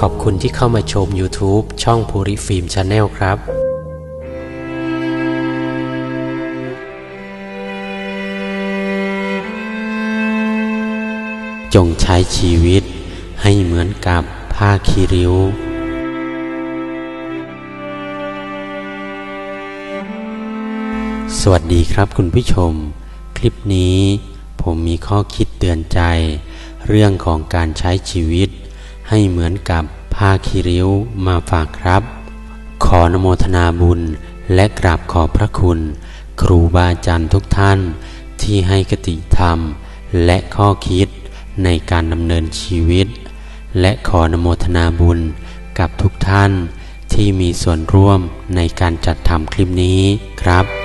ขอบคุณที่เข้ามาชม YouTube ช่องภูริฟิล์มชาแนลครับจงใช้ชีวิตให้เหมือนกับผ้าคีริ้ว สวัสดีครับคุณผู้ชม คลิปนี้ผมมีข้อคิดเตือนใจ เรื่องของการใช้ชีวิต ให้เหมือนกับผ้าคีริ้วมาฝากครับ ขอนโมทนาบุญและกราบขอบพระคุณ ครูบาอาจารย์ทุกท่าน ที่ให้กติธรรม และข้อคิดในการดำเนินชีวิต และขอนโมทนาบุญกับทุกท่านที่มีส่วนร่วมในการจัดทำคลิปนี้ครับ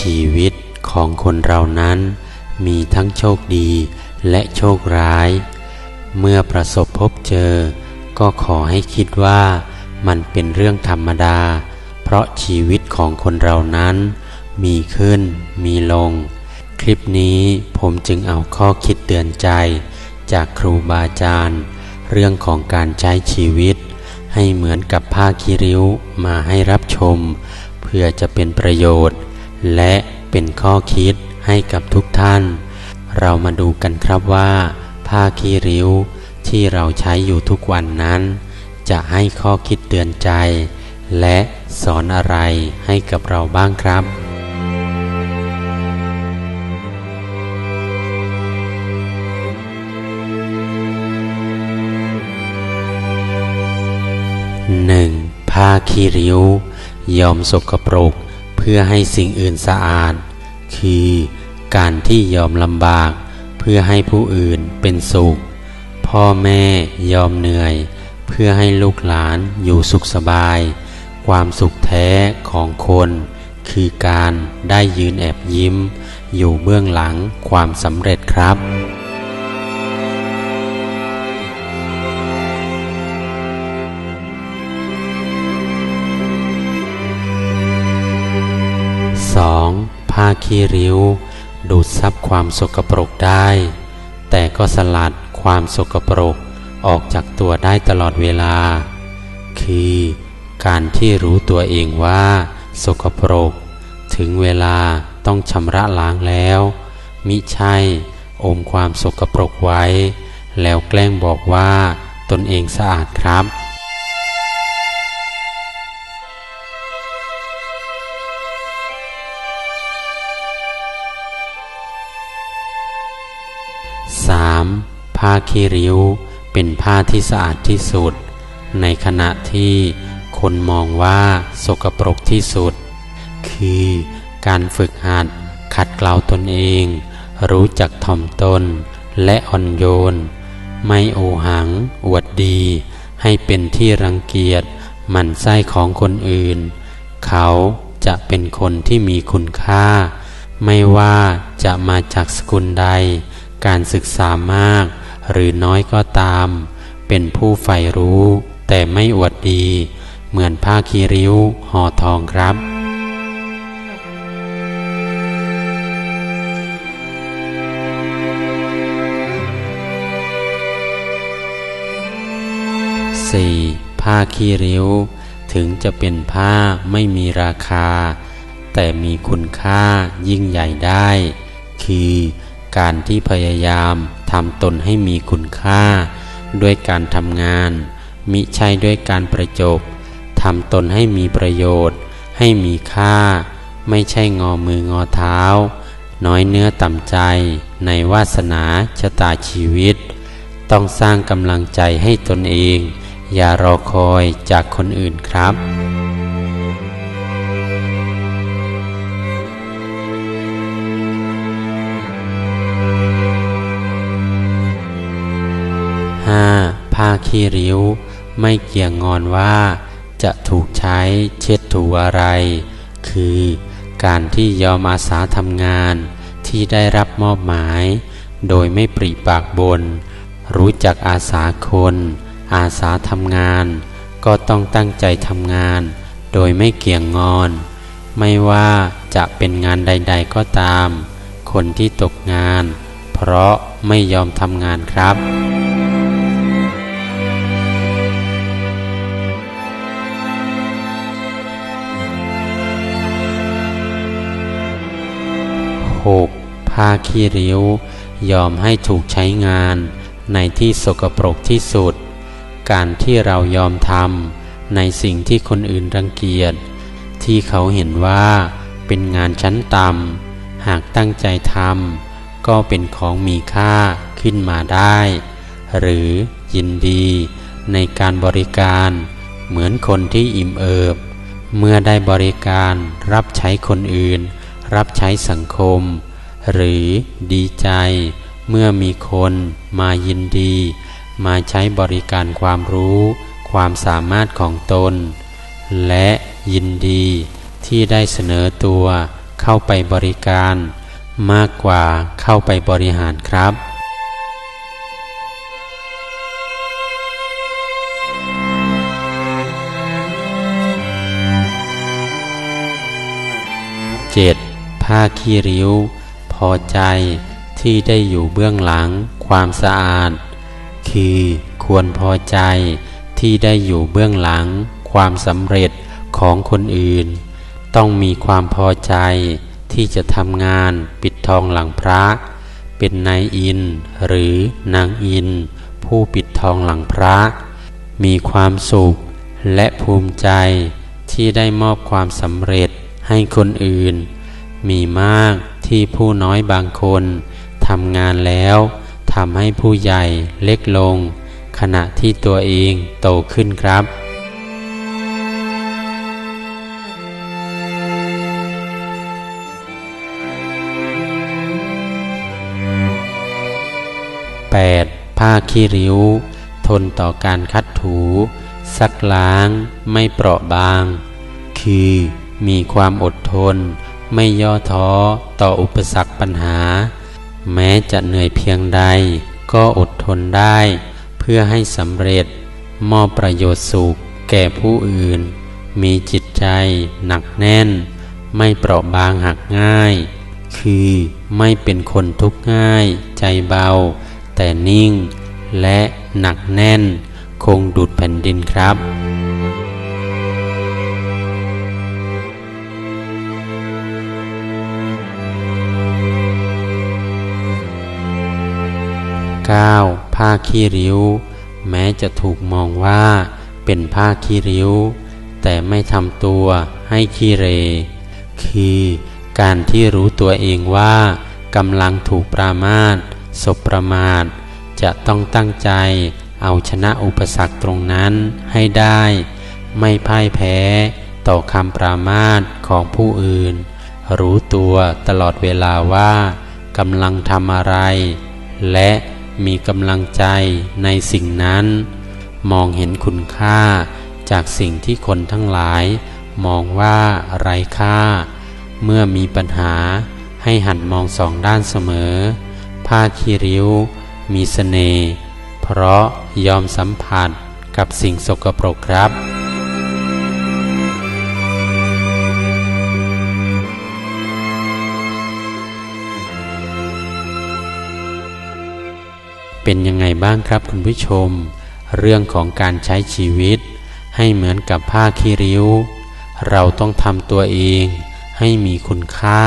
ชีวิตของคนเรานั้น มีทั้งโชคดีและโชคร้าย เมื่อประสบพบเจอ ก็ขอให้คิดว่ามันเป็นเรื่องธรรมดา เพราะชีวิตของคนเรานั้น มีขึ้นมีลง คลิปนี้ผมจึงเอาข้อคิดเตือนใจ จากครูบาอาจารย์ เรื่องของการใช้ชีวิต ให้เหมือนกับผ้าคีริ้วมาให้รับชม เพื่อจะเป็นประโยชน์ และเป็นข้อคิดให้กับทุกท่าน เรามาดูกันครับว่า ผ้าคีริ้วที่เราใช้อยู่ทุกวันนั้น จะให้ข้อคิดเตือนใจ และสอนอะไรให้กับเราบ้างครับหนึ่งผ้าคีริ้วยอมสกปรก เพื่อให้สิ่งอื่นสะอาด คือการที่ยอมลำบาก เพื่อให้ผู้อื่นเป็นสุข พ่อแม่ยอมเหนื่อย เพื่อให้ลูกหลานอยู่สุขสบาย ความสุขแท้ของคนคือการได้ยืนแอบยิ้ม อยู่เบื้องหลังความสำเร็จครับ 2. ผ้ริ้ว ดูดซับความสกปรกได้ แต่ก็สลัดความสกปรกออกจากตัวได้ตลอดเวลา คือการที่รู้ตัวเองว่า สกปรก ถึงเวลาต้องชำระล้างแล้ว มิใช่อมความสกปรกไว้ แล้วแกล้งบอกว่าตนเองสะอาดครับ 3. ผ้าคีริ้ว เป็นผ้าที่สะอาดที่สุด ในขณะที่คนมองว่าสกปรกที่สุด คือการฝึกหัดขัดเกลาตนเอง รู้จักถ่อมตนและอ่อนโยน ไม่โอหัง อวดดี ให้เป็นที่รังเกียจหมั่นไส้ของคนอื่น เขาจะเป็นคนที่มีคุณค่า ไม่ว่าจะมาจากสกุลใด การศึกษามาก หรือน้อยก็ตาม เป็นผู้ใฝ่รู้ แต่ไม่อวดดี เหมือนผ้าคีริ้วห่อทองครับ 4. ผ้าคีริ้ว ถึงจะเป็นผ้าไม่มีราคา แต่มีคุณค่ายิ่งใหญ่ได้ คือ การที่พยายามทำตนให้มีคุณค่า ด้วยการทำงาน มิใช่ด้วยการประจบทำตนให้มีประโยชน์ ให้มีค่า ไม่ใช่งอมืองอเท้า น้อยเนื้อต่ำใจ ในวาสนาชะตาชีวิต ต้องสร้างกำลังใจให้ตนเอง อย่ารอคอยจากคนอื่นครับ 5. ผ้าขี้ริ้ว ไม่เกี่ยงงอนว่า จะถูกใช้เช็ดถูอะไร คือการที่ยอมอาสาทำงานที่ได้รับมอบหมาย โดยไม่ปริปากบน รู้จักอาสาคน อาสาทำงาน ก็ต้องตั้งใจทำงาน โดยไม่เกี่ยงงอน ไม่ว่าจะเป็นงานใด ๆ ก็ตาม คนที่ตกงาน เพราะไม่ยอมทำงานครับ 6. ผ้าขี้ริ้ว ยอมให้ถูกใช้งาน ในที่สกปรกที่สุด การที่เรายอมทำในสิ่งที่คนอื่นรังเกียจ ที่เขาเห็นว่าเป็นงานชั้นต่ำหากตั้งใจทำก็เป็นของมีค่าขึ้นมาได้ หรือยินดีในการบริการเหมือนคนที่อิ่มเอิบ เมื่อได้บริการรับใช้คนอื่น รับใช้สังคม หรือดีใจ เมื่อมีคนมายินดี มาใช้บริการความรู้ ความสามารถของตน และยินดีที่ได้เสนอตัวเข้าไปบริการ มากกว่าเข้าไปบริหารครับ 7. ผ้าขี้ริ้ว พอใจที่ได้อยู่เบื้องหลังความสะอาด คือควรพอใจที่ได้อยู่เบื้องหลังความสำเร็จของคนอื่น ต้องมีความพอใจที่จะทำงานปิดทองหลังพระ เป็นนายอินหรือนางอิน ผู้ปิดทองหลังพระ มีความสุขและภูมิใจที่ได้มอบความสำเร็จให้คนอื่น มีมากที่ผู้น้อยบางคนทำงานแล้วทำให้ผู้ใหญ่เล็กลง ขณะที่ตัวเองโตขึ้นครับ 8. ผ้าขี้ริ้ว ทนต่อการคัดถู ซักล้าง ไม่เปราะบาง คือมีความอดทน ไม่ย่อท้อต่ออุปสรรคปัญหา แม้จะเหนื่อยเพียงใด ก็อดทนได้ เพื่อให้สำเร็จ มอบประโยชน์สุขแก่ผู้อื่น มีจิตใจ หนักแน่น ไม่เปราะบางหักง่าย คือไม่เป็นคนทุกข์ง่าย ใจเบา แต่นิ่ง และหนักแน่น คงดุดแผ่นดินครับ 9. ผ้าขี้ริ้ว แม้จะถูกมองว่าเป็นผ้าขี้ริ้ว แต่ไม่ทำตัวให้ขี้เร คือการที่รู้ตัวเองว่ากำลังถูกปรามาสศพประมาท จะต้องตั้งใจเอาชนะอุปสรรคตรงนั้นให้ได้ ไม่พ่ายแพ้ต่อคำปรามาสของผู้อื่น รู้ตัวตลอดเวลาว่ากำลังทำอะไร และ มีกำลังใจในสิ่งนั้น มองเห็นคุณค่าจากสิ่งที่คนทั้งหลาย มองว่าไร้ค่า เมื่อมีปัญหาให้หันมองสองด้านเสมอ ผ้าคีริ้ว มีสเสน่ห์เพราะยอมสัมผัสกับสิ่งสกปรกครับ เป็นยังไงบ้างครับคุณผู้ชม เรื่องของการใช้ชีวิต ให้เหมือนกับผ้าคีริ้ว เราต้องทำตัวเองให้มีคุณค่า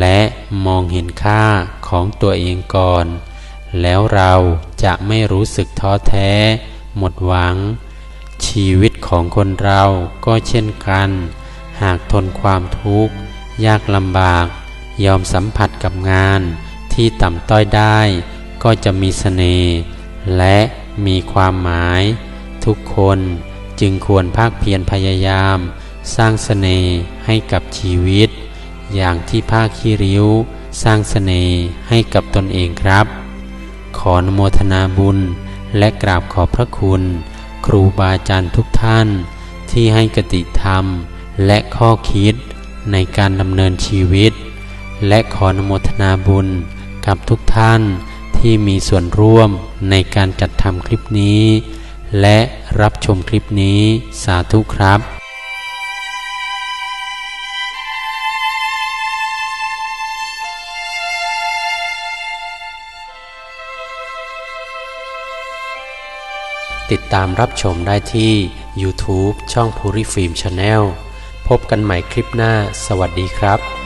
และมองเห็นค่าของตัวเองก่อน แล้วเราจะไม่รู้สึกท้อแท้ หมดหวัง ชีวิตของคนเราก็เช่นกัน หากทนความทุกข์ ยากลำบาก ยอมสัมผัสกับงานที่ต่ำต้อยได้ ก็จะมีเสน่ห์และมีความหมาย ทุกคนจึงควรภาคเพียรพยายาม สร้างเสน่ห์ให้กับชีวิต อย่างที่ภาคคีริ้ว สร้างเสน่ห์ให้กับตนเองครับ ขออนโมทนาบุญและกราบขอบพระคุณ ครูบาอาจารย์ทุกท่าน ที่ให้กติธรรมและข้อคิดในการดำเนินชีวิต และขออนโมทนาบุญกับทุกท่าน ที่มีส่วนร่วมในการจัดทำคลิปนี้ และรับชมคลิปนี้สาธุครับติดตามรับชมได้ที่ YouTube ช่องภูริฟิล์มชาแนลพบกันใหม่คลิปหน้า สวัสดีครับ